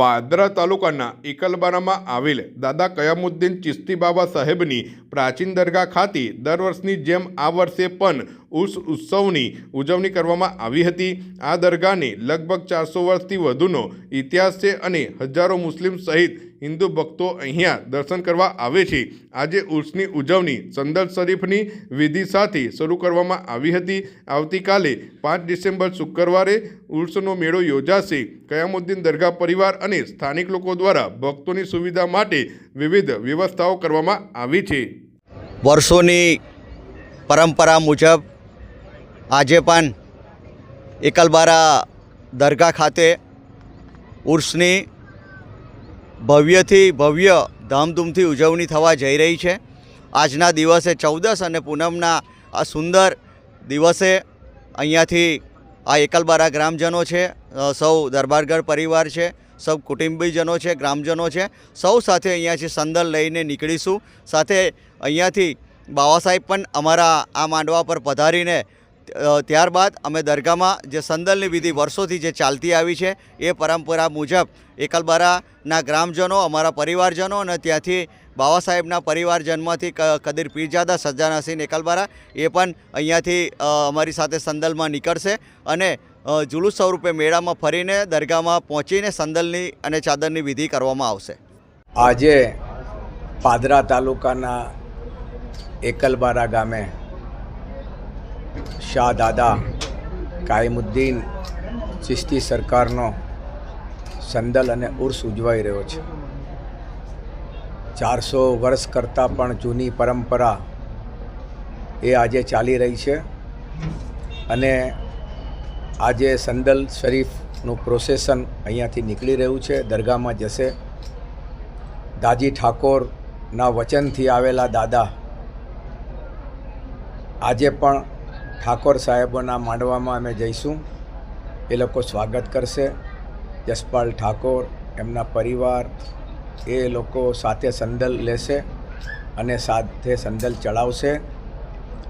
પાદરા તાલુકાના એકલબારામાં આવેલ દાદા કયામુદ્દીન ચિસ્તી બાબા સાહેબની પ્રાચીન દરગાહ ખાતે દર વર્ષની જેમ આ વર્ષે પણ ઉર્સ ઉત્સવની ઉજવણી કરવામાં આવી હતી. આ દરગાહને લગભગ ચારસો વર્ષથી વધુનો ઇતિહાસ છે અને હજારો મુસ્લિમ સહિત હિન્દુ ભક્તો અહીંયા દર્શન કરવા આવે છે. આજે ઉર્સની ઉજવણી સંદર શરીફની વિધિ સાથે શરૂ કરવામાં આવી હતી. આવતીકાલે પાંચ ડિસેમ્બર શુક્રવારે ઉર્સનો મેળો યોજાશે. કયામુદ્દીન દરગાહ પરિવાર અને સ્થાનિક લોકો દ્વારા ભક્તોની સુવિધા માટે વિવિધ વ્યવસ્થાઓ કરવામાં આવી છે. વર્ષોની પરંપરા મુજબ આજે પણ એકલબારા દરગાહ ખાતે ઉર્સની ભવ્યથી ભવ્ય ધામધૂમથી ઉજવણી થવા જઈ રહી છે. આજના દિવસે ચૌદસ અને પૂનમના આ સુંદર દિવસે અહીંયાથી આ એકલબારા ગ્રામજનો છે સૌ દરબારગઢ પરિવાર છે, સૌ કુટુંબીજનો છે, ગ્રામજનો છે, સૌ સાથે અહીંયાથી સંદલ લઈને નીકળીશું. સાથે અહીંયાથી બાબા સાહેબ પણ અમારા આ માંડવા પર પધારીને ત્યારબાદ અમે દરગાહમાં જે સંદલની વિધિ વર્ષોથી જે ચાલતી આવી છે, એ પરંપરા મુજબ એકલબારાના ગ્રામજનો, અમારા પરિવારજનો અને ત્યાંથી બાબા સાહેબના પરિવારજનમાંથી કદીર પીરજાદા સજ્જાન હસીન એકલબારા, એ પણ અહીંયાથી અમારી સાથે સંદલમાં નીકળશે અને જુલુસ સ્વરૂપે મેળામાં ફરીને દરગાહમાં પહોંચીને સંદલની અને ચાદરની વિધિ કરવામાં આવશે. આજે પાદરા તાલુકાના એકલબારા ગામે શાહ દાદા કાયમુદ્દીન ચિસ્તી સરકારનો સંદલ અને ઉર્સ ઉજવાઈ રહ્યો છે. ચારસો વર્ષ કરતાં પણ જૂની પરંપરા એ આજે ચાલી રહી છે અને આજે સંદલ શરીફનું પ્રોસેસન અહીંયાથી નીકળી રહ્યું છે, દરગાહમાં જશે. દાજી ઠાકોરના વચનથી આવેલા દાદા આજે પણ ઠાકોર સાહેબોના માંડવામાં અમે જઈશું. એ લોકો સ્વાગત કરશે. જસપાલ ઠાકોર, એમના પરિવાર, એ લોકો સાથે સંદલ લેશે અને સાથે સંદલ ચડાવશે.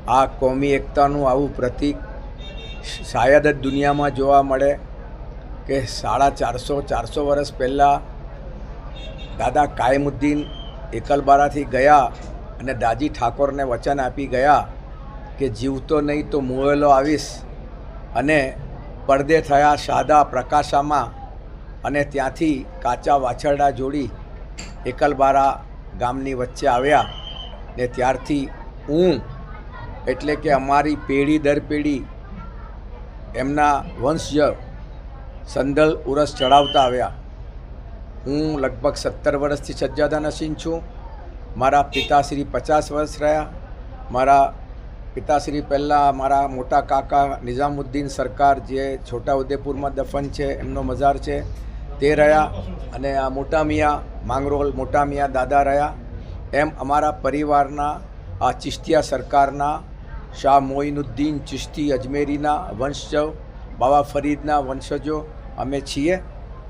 આ કોમી એકતાનું આવું પ્રતીક શાયદ જ દુનિયામાં જોવા મળે કે સાડા ચારસો ચારસો વર્ષ પહેલાં દાદા કાયમુદ્દીન એકલબારાથી ગયા અને દાજી ઠાકોરને વચન આપી ગયા. કે જીવતો નહીં તો મુવેલો આવીશ. અને પડદે થયા સાદા પ્રકાશામાં અને ત્યાંથી કાચા વાછરડા જોડી એકલબારા ગામની વચ્ચે આવ્યા ને ત્યારથી હું એટલે કે અમારી પેઢી દર પેઢી એમના વંશજ સંદલ ઉરસ ચડાવતા આવ્યા. હું લગભગ સત્તર વર્ષથી સજ્જાદા નસીન છું. મારા પિતાશ્રી પચાસ વર્ષ રહ્યા. મારા પિતાશ્રી પહેલાં મારા મોટા કાકા નિઝામુદ્દીન સરકાર જે છોટા ઉદેપુરમાં દફન છે, એમનો મજાર છે, તે રહ્યા અને આ મોટા મિયા માંગરોલ મોટા મિયા દાદા રહ્યા. એમ અમારા પરિવારના, આ ચિશ્તિયા સરકારના, શાહ મોઇનુદ્દીન ચિશ્તી અજમેરીના વંશજો બાબા ફરીદના વંશજો અમે છીએ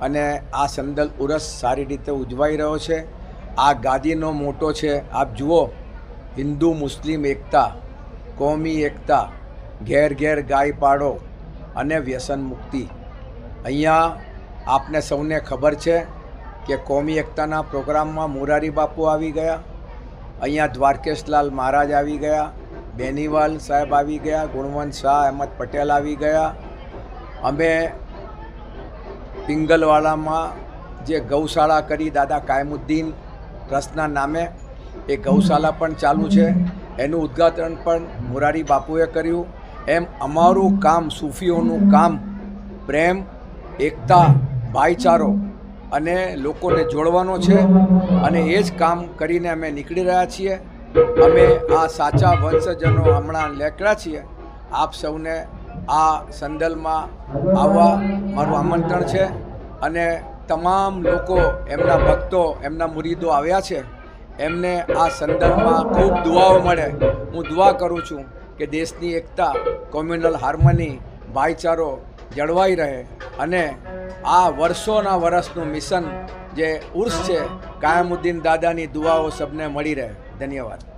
અને આ સંદલ ઉરસ સારી રીતે ઉજવાઈ રહ્યો છે. આ ગાદીનો મોટો છે. આપ જુઓ, હિન્દુ, મુસ્લિમ, એકતા કોમી એકતા, ઘેર ઘેર ગાય પાડો અને વ્યસન મુક્તિ. અહીંયા આપને સૌને ખબર છે કે કોમી એકતાના પ્રોગ્રામમાં મોરારી બાપુ આવી ગયા, અહીંયા દ્વારકેશલાલ મહારાજ આવી ગયા, બેનીવાલ સાહેબ આવી ગયા, ગુણવંત શાહ અહેમદ પટેલ આવી ગયા. અમે પિંગલવાડામાં જે ગૌશાળા કરી દાદા કાયમુદ્દીન ટ્રસ્ટના નામે, એ ગૌશાળા પણ ચાલુ છે. એનું ઉદ્ઘાટન પણ મોરારી બાપુએ કર્યું. એમ અમારું કામ સૂફીઓનું કામ, પ્રેમ, એકતા, ભાઈચારો અને લોકોને જોડવાનો છે અને એ જ કામ કરીને અમે નીકળી રહ્યા છીએ. અમે આ સાચા વંશજનો હમણાં લેકડા છીએ. આપ સૌને આ સંદલમાં આવવા મારું આમંત્રણ છે અને તમામ લોકો, એમના ભક્તો, એમના મુરીદો આવ્યા છે. એમને આ સંદર્ભમાં ખૂબ દુઆઓ મળે. હું દુઆ કરું છું કે દેશની એકતા, કોમ્યુનલ હાર્મની ભાઈચારો જળવાઈ રહે અને આ વર્ષોના વર્ષનું મિશન જે ઉર્સ છે કાયમુદ્દીન દાદાની દુઆઓ સબને મળી રહે. ધન્યવાદ.